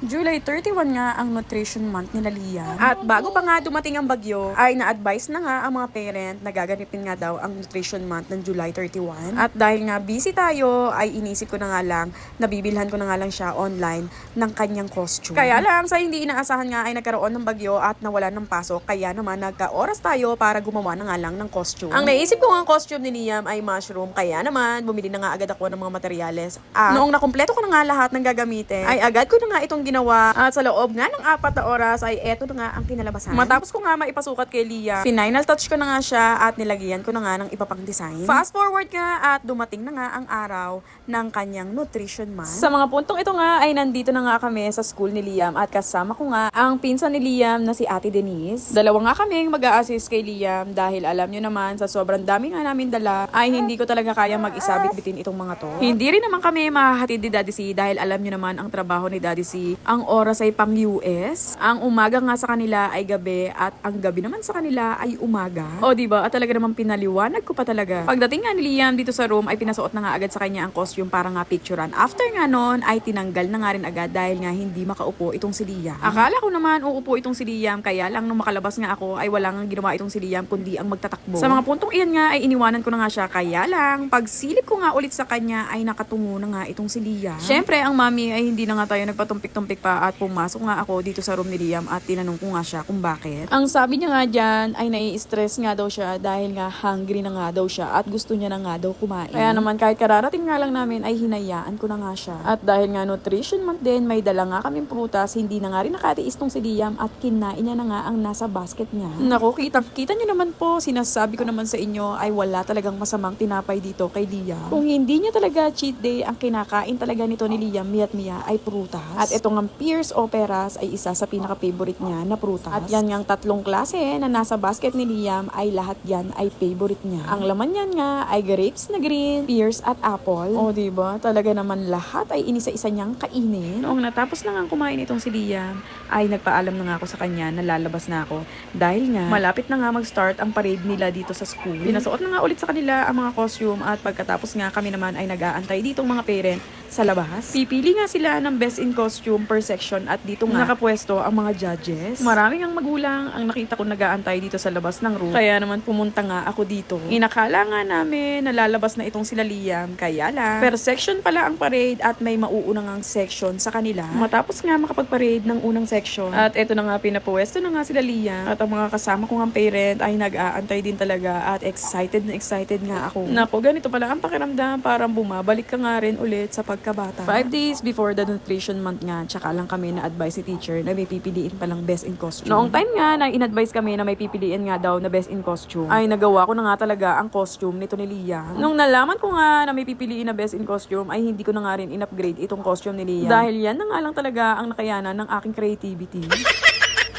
July 31 nga ang nutrition month nila Liam. At bago pa nga dumating ang bagyo, ay na-advise na nga ang mga parent na gaganipin nga daw ang nutrition month ng July 31. At dahil nga busy tayo, ay inisip ko na nga lang, nabibilhan ko na nga lang siya online ng kanyang costume. Kaya lang, sa hindi inaasahan nga ay nagkaroon ng bagyo at nawala ng pasok, kaya naman nagka-oras tayo para gumawa na nga lang ng costume. Ang naisip ko nga ang costume ni Liam ay mushroom, kaya naman bumili na nga agad ako ng mga materyales. At noong nakumpleto ko na nga lahat ng gagamitin, ay agad ko na nga itong ginawa. At sa loob nga ng apat na oras ay eto na nga ang kinalabasan. Matapos ko nga maipasukat kay Liam, final touch ko na nga siya at nilagyan ko na nga ng iba pang design. Fast forward nga at dumating na nga ang araw ng kanyang nutrition month. Sa mga puntong ito nga ay nandito na nga kami sa school ni Liam at kasama ko nga ang pinsan ni Liam na si Ate Denise. Dalawa nga kaming mag-a-assist kay Liam dahil alam nyo naman sa sobrang dami nga namin dala ay hindi ko talaga kaya mag-isabit bitin itong mga to. Hindi rin naman kami mahahatid ni Daddy C dahil alam nyo naman ang trabaho ni Daddy C. Ang oras ay pang US. Ang umaga nga sa kanila ay gabi at ang gabi naman sa kanila ay umaga. O di ba? At talaga naman pinaliwanag ko pa talaga. Pagdating nga ni Liam dito sa room ay pinasuot na nga agad sa kanya ang costume para nga picturean. After nga nun ay tinanggal na nga rin agad dahil nga hindi makaupo itong si Liam. Akala ko naman uupo itong si Liam kaya lang nung makalabas nga ako ay walang ginawa itong si Liam kundi ang magtatakbo. Sa mga puntong iyan nga ay iniwanan ko na nga siya kaya lang pagsilip ko nga ulit sa kanya ay nakatungo na nga itong si Liam. Syempre ang mami ay hindi na nga tayo nagpatumpik-tumpik pa at pumasok nga ako dito sa room ni Liam at tinanong ko nga siya kung bakit. Ang sabi niya nga dyan ay nai-stress nga daw siya dahil nga hungry na nga daw siya at gusto niya na nga daw kumain. Kaya naman kahit kararating nga lang namin ay hinayaan ko na nga siya. At dahil nga nutrition month din, may dala nga kaming prutas, hindi na nga rin nakatiis tong si Liam at kinain niya na nga ang nasa basket niya. Naku, kita, kita niyo naman po, sinasabi ko naman sa inyo ay wala talagang masamang tinapay dito kay Liam. Kung hindi niya talaga cheat day, ang kinakain talaga nito ni Liam, miya't miya ay prutas. At itong ang Pierce Operas ay isa sa pinaka-favorite niya na prutas. At yan ngang tatlong klase na nasa basket ni Liam ay lahat yan ay favorite niya. Ang laman yan nga ay grapes na green, pears at apple. O, di ba? Talaga naman lahat ay inisa-isa niyang kainin. Noong natapos na nga kumain itong si Liam, ay nagpaalam na nga ako sa kanya na lalabas na ako. Dahil nga, malapit na nga mag-start ang parade nila dito sa school. Pinasuot na nga ulit sa kanila ang mga costume at pagkatapos nga kami naman ay nag-aantay ditong mga parent sa labas. Pipili nga sila ng best in costume per section at dito nga nakapwesto ang mga judges. Maraming ang magulang ang nakita ko nag-aantay dito sa labas ng room. Kaya naman pumunta nga ako dito. Inakala nga namin nalalabas na itong sila Liam. Kaya lang, per section pala ang parade at may mauunang ang section sa kanila. Matapos nga makapag-parade ng unang section. At eto na nga pinapwesto na nga sila Liam. At ang mga kasama kong ang parent ay nag-aantay din talaga at excited na excited nga ako. Nako, ganito pala ang pakiramdam. Parang bumabalik ka nga rin ulit sa pagkabata. Five days before the nutrition month nga, tsaka lang kami na advice ni teacher na may pipiliin palang best in costume. Noong time nga na in-advise kami na may pipiliin nga daw na best in costume, ay nagawa ko na nga talaga ang costume nito ni Liam. Nung nalaman ko nga na may pipiliin na best in costume, ay hindi ko na nga rin in-upgrade itong costume ni Liam. Dahil yan na nga lang talaga ang nakayanan ng aking creativity.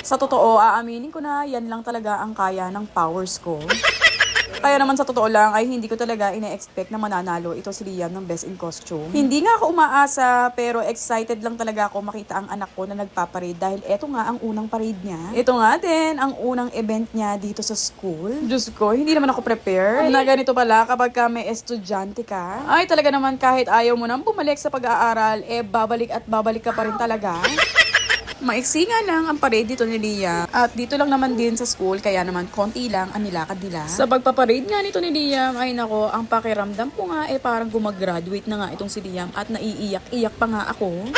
Sa totoo, aaminin ko na yan lang talaga ang kaya ng powers ko. Kaya naman sa totoo lang ay hindi ko talaga ina-expect na mananalo ito si Liam ng Best in Costume. Hindi nga ako umaasa pero excited lang talaga ako makita ang anak ko na nagpaparade dahil eto nga ang unang parade niya. Ito nga din ang unang event niya dito sa school. Diyos ko, hindi naman ako prepare. Na ganito pala kapag ka may estudyante ka. Ay talaga naman kahit ayaw mo nang bumalik sa pag-aaral, eh babalik at babalik ka pa rin talaga. Maiksi nga lang ang parade dito ni Liam. At dito lang naman din sa school, kaya naman konti lang ang nilakad nila. Sa pagpaparade nga nito ni Liam, ay nako, ang pakiramdam ko nga eh parang gumagraduate na nga itong si Liam at naiiyak-iyak pa nga ako.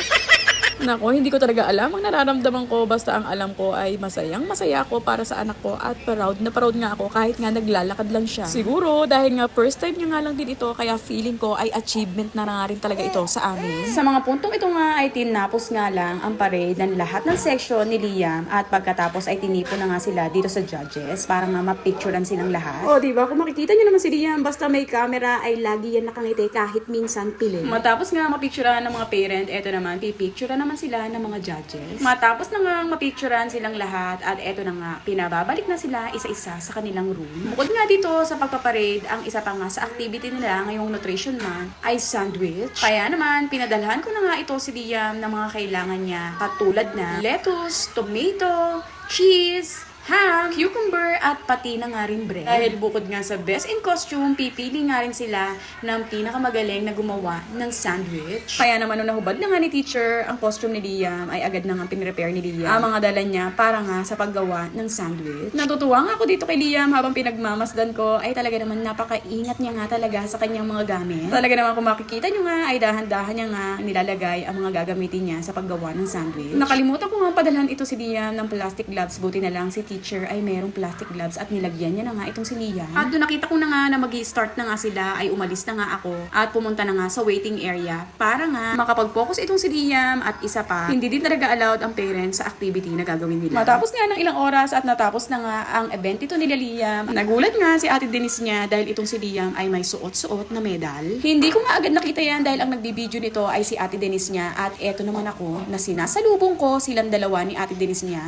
Nako, hindi ko talaga alam ang nararamdaman ko basta ang alam ko ay masayang masaya ako para sa anak ko at proud na proud nga ako kahit nga naglalakad lang siya. Siguro dahil nga first time niya nga lang din ito kaya feeling ko ay achievement na nga rin talaga ito sa amin. Sa mga puntong ito nga ay tinapos nga lang ang parade ng lahat ng section ni Liam at pagkatapos ay tinipon na nga sila dito sa judges para nga mapicturean silang lahat. O, di ba? Kung makikita niyo naman si Liam, basta may camera ay lagi yan nakangiti kahit minsan pili. Matapos nga mapicturean ng mga parent, eto naman, pipicturean naman sila ng mga judges. Matapos na nga mapicturean silang lahat at eto na nga, pinababalik na sila isa-isa sa kanilang room. Bukod nga dito sa pagpaparade, ang isa pa nga sa activity nila ngayong nutrition month ay sandwich. Kaya naman, pinadalhan ko na nga ito si Liam ng mga kailangan niya katulad na lettuce, tomato, cheese, ham, cucumber, at pati na nga rin bread. Dahil bukod nga sa best in costume, pipili nga rin sila ng pinakamagaling na gumawa ng sandwich. Kaya naman nung nahubad na nga ni teacher, ang costume ni Liam ay agad na nga pinrepair ni Liam. Ang mga dala niya para nga sa paggawa ng sandwich. Natutuwa nga ako dito kay Liam habang pinagmamasdan ko ay talaga naman napakaingat niya nga talaga sa kanyang mga gamit. Talaga naman kung makikita nyo nga ay dahan-dahan niya nga nilalagay ang mga gagamitin niya sa paggawa ng sandwich. Nakalimutan ko nga padalhan ito si Liam ng plastic gloves. Buti na lang si teacher ay merong plastic gloves at nilagyan niya na nga itong si Liam. At doon nakita ko na nga na mag start na nga sila ay umalis na nga ako at pumunta na nga sa waiting area para nga makapag-focus itong si Liam at isa pa, hindi din talaga allowed ang parents sa activity na gagawin nila. Matapos nga ng ilang oras at natapos na nga ang event ito nila Liam, nagulat nga si ate Denise niya dahil itong si Liam ay may suot-suot na medal. Hindi ko nga agad nakita yan dahil ang nagbibideo nito ay si ate Denise niya at eto naman ako na sinasalubong ko silang dalawa ni ate Denise niya.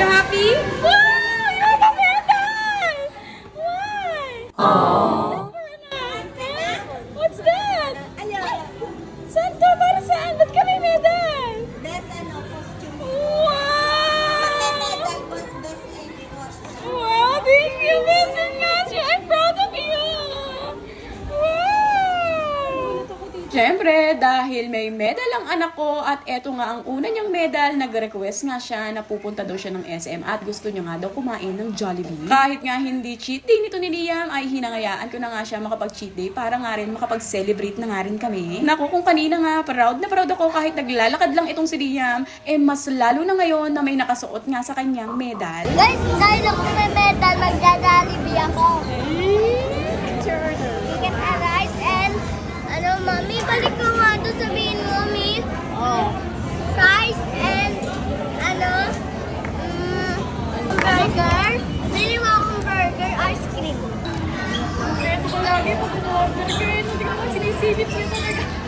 You happy? Wow! You have a! Why? What's Siyempre, dahil may medal ang anak ko at eto nga ang una niyang medal, nag-request nga siya na pupunta daw siya ng SM at gusto niya nga daw kumain ng Jollibee. Kahit nga hindi cheat day nito ni Liam, ay hinangayaan ko na nga siya makapag-cheat day para nga rin makapag-celebrate na nga rin kami. Naku, kung kanina nga, proud na proud ako kahit naglalakad lang itong si Liam, eh mas lalo na ngayon na may nakasuot nga sa kanyang medal. Guys, dahil ako may medal, magdadalibi ako. Kayo, hindi ko sinisilip niyo talaga.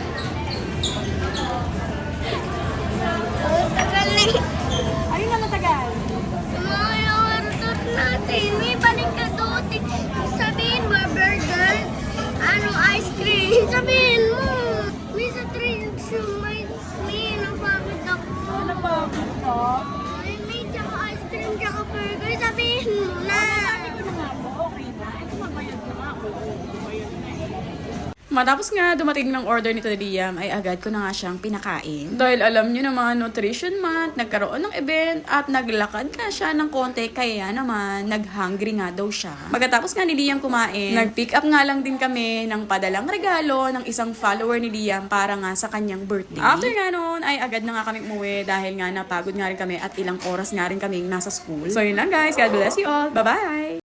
Matapos nga dumating ng order nito ni Liam, ay agad ko na nga siyang pinakain. Dahil alam niyo na mga nutrition month, nagkaroon ng event at naglakad nga siya ng konti, kaya naman nag-hungry nga daw siya. Pagkatapos nga ni Liam kumain, nag-pick up nga lang din kami ng padalang regalo ng isang follower ni Liam para nga sa kanyang birthday. After nga noon, ay agad na nga kami umuwi dahil nga napagod nga rin kami at ilang oras nga rin kaming nasa school. So yun lang guys, God bless you all. Bye-bye!